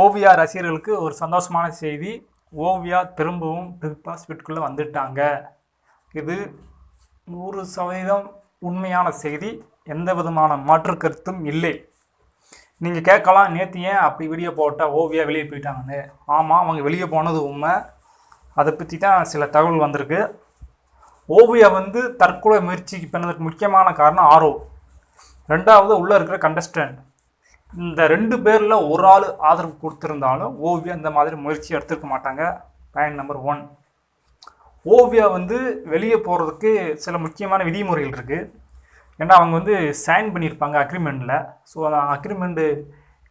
ஓவியா ரசிகர்களுக்கு ஒரு சந்தோஷமான செய்தி. ஓவியா திரும்பவும் பிக் பாஸ் வீட்டுக்குள்ளே வந்துட்டாங்க. இது நூறு சதவீதம் உண்மையான செய்தி. எந்த விதமான மாற்று கருத்தும் இல்லை. நீங்கள் கேட்கலாம் நேற்று ஏன் அப்படி வெளியே போட்டால் ஓவியா வெளியே போயிட்டாங்கன்னு. ஆமாம் அவங்க வெளியே போனது உண்மை. அதை பற்றி தான் சில தகவல் வந்திருக்கு. ஓவியா வந்து தற்கொலை முயற்சிக்கு பண்ணதுக்கு முக்கியமான காரணம் ஆர்வம். ரெண்டாவது உள்ளே இருக்கிற கண்டஸ்டன்ட் இந்த ரெண்டு பேரில் ஒரு ஆள் ஆதரவு கொடுத்துருந்தாலும் ஓவியா இந்த மாதிரி முயற்சி எடுத்துருக்க மாட்டாங்க. பாயிண்ட் நம்பர் ஒன் ஓவியா வந்து வெளியே போகிறதுக்கு சில முக்கியமான விதிமுறைகள் இருக்குது ஏன்னா அவங்க வந்து சைன் பண்ணியிருப்பாங்க அக்ரிமெண்ட்டில் ஸோ அந்த அக்ரிமெண்ட்டு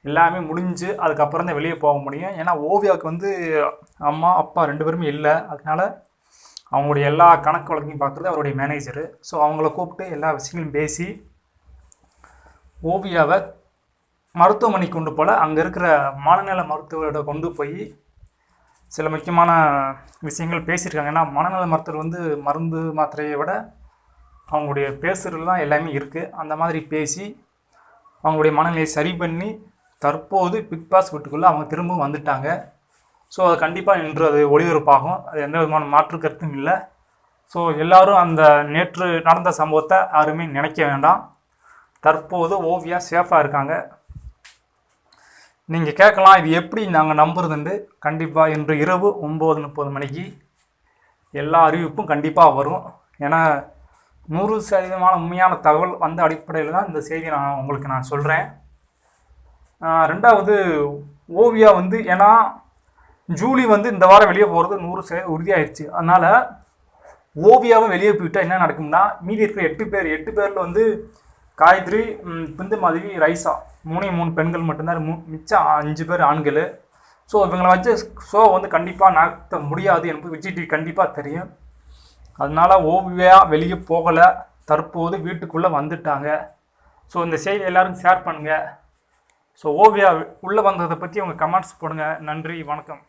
எல்லாமே முடிஞ்சு அதுக்கப்புறம் தான் வெளியே போக முடியும். ஏன்னா ஓவியாவுக்கு வந்து அம்மா அப்பா ரெண்டு பேருமே இல்லை. அதனால் அவங்களுடைய எல்லா கணக்கு வழக்கையும் பார்க்குறது அவருடைய மேனேஜரு ஸோ அவங்கள கூப்பிட்டு எல்லா விஷயங்களும் பேசி ஓவியாவை மருத்துவமனைக்கு கொண்டு போல அங்கே இருக்கிற மனநல மருத்துவரோட கொண்டு போய் சில முக்கியமான விஷயங்கள் பேசியிருக்காங்க. ஏன்னா மனநல மருத்துவர் வந்து மருந்து மாத்திரையை விட அவங்களுடைய பேசுகிறது எல்லாமே இருக்குது அந்த மாதிரி பேசி அவங்களுடைய மனநிலையை சரி பண்ணி தற்போது பிக் பாஸ் வீட்டுக்குள்ளே அவங்க திரும்பவும் வந்துட்டாங்க. ஸோ அது கண்டிப்பாக இன்று அது ஒளிபரப்பாகும். அது எந்த விதமான மாற்று கருத்தும் இல்லை. ஸோ எல்லோரும் அந்த நேற்று நடந்த சம்பவத்தை யாருமே நினைக்க வேண்டாம். தற்போது ஓவியா சேஃபாக இருக்காங்க. நீங்கள் கேட்கலாம் இது எப்படி நாங்கள் நம்புறதுண்டு? கண்டிப்பாக இன்று இரவு ஒம்பது முப்பது மணிக்கு எல்லா அறிவிப்பும் கண்டிப்பாக வரும். ஏன்னா நூறு சதவீதமான உண்மையான தகவல் வந்த அடிப்படையில் தான் இந்த செய்தியை நான் உங்களுக்கு நான் சொல்கிறேன் ரெண்டாவது ஓவியா வந்து ஏன்னா ஜூலி வந்து இந்த வாரம் வெளியே போகிறது நூறு சதவீதம் உறுதியாயிடுச்சு அதனால் ஓவியாவை வெளியே போயிட்டால் என்ன நடக்கும்னா மீதி இருக்கிற எட்டு பேர் எட்டு பேரில் வந்து காயத்ரி பிந்து மாதவி ரைசா. மூணே மூணு பெண்கள் மட்டும்தான் மூ மிச்சம் அஞ்சு பேர் ஆண்கள். ஸோ இவங்களை வச்சு ஷோ வந்து கண்டிப்பாக நடத்த முடியாது என்பது விஜய் டிவி கண்டிப்பாக தெரியும். அதனால ஓவியாக வெளியே போகலை. தற்போது வீட்டுக்குள்ளே வந்துட்டாங்க. ஸோ இந்த செய்தி எல்லோரும் ஷேர் பண்ணுங்கள் ஸோ ஓவியா உள்ளே வந்ததை பற்றி உங்கள் கமெண்ட்ஸ் போடுங்க. நன்றி வணக்கம்.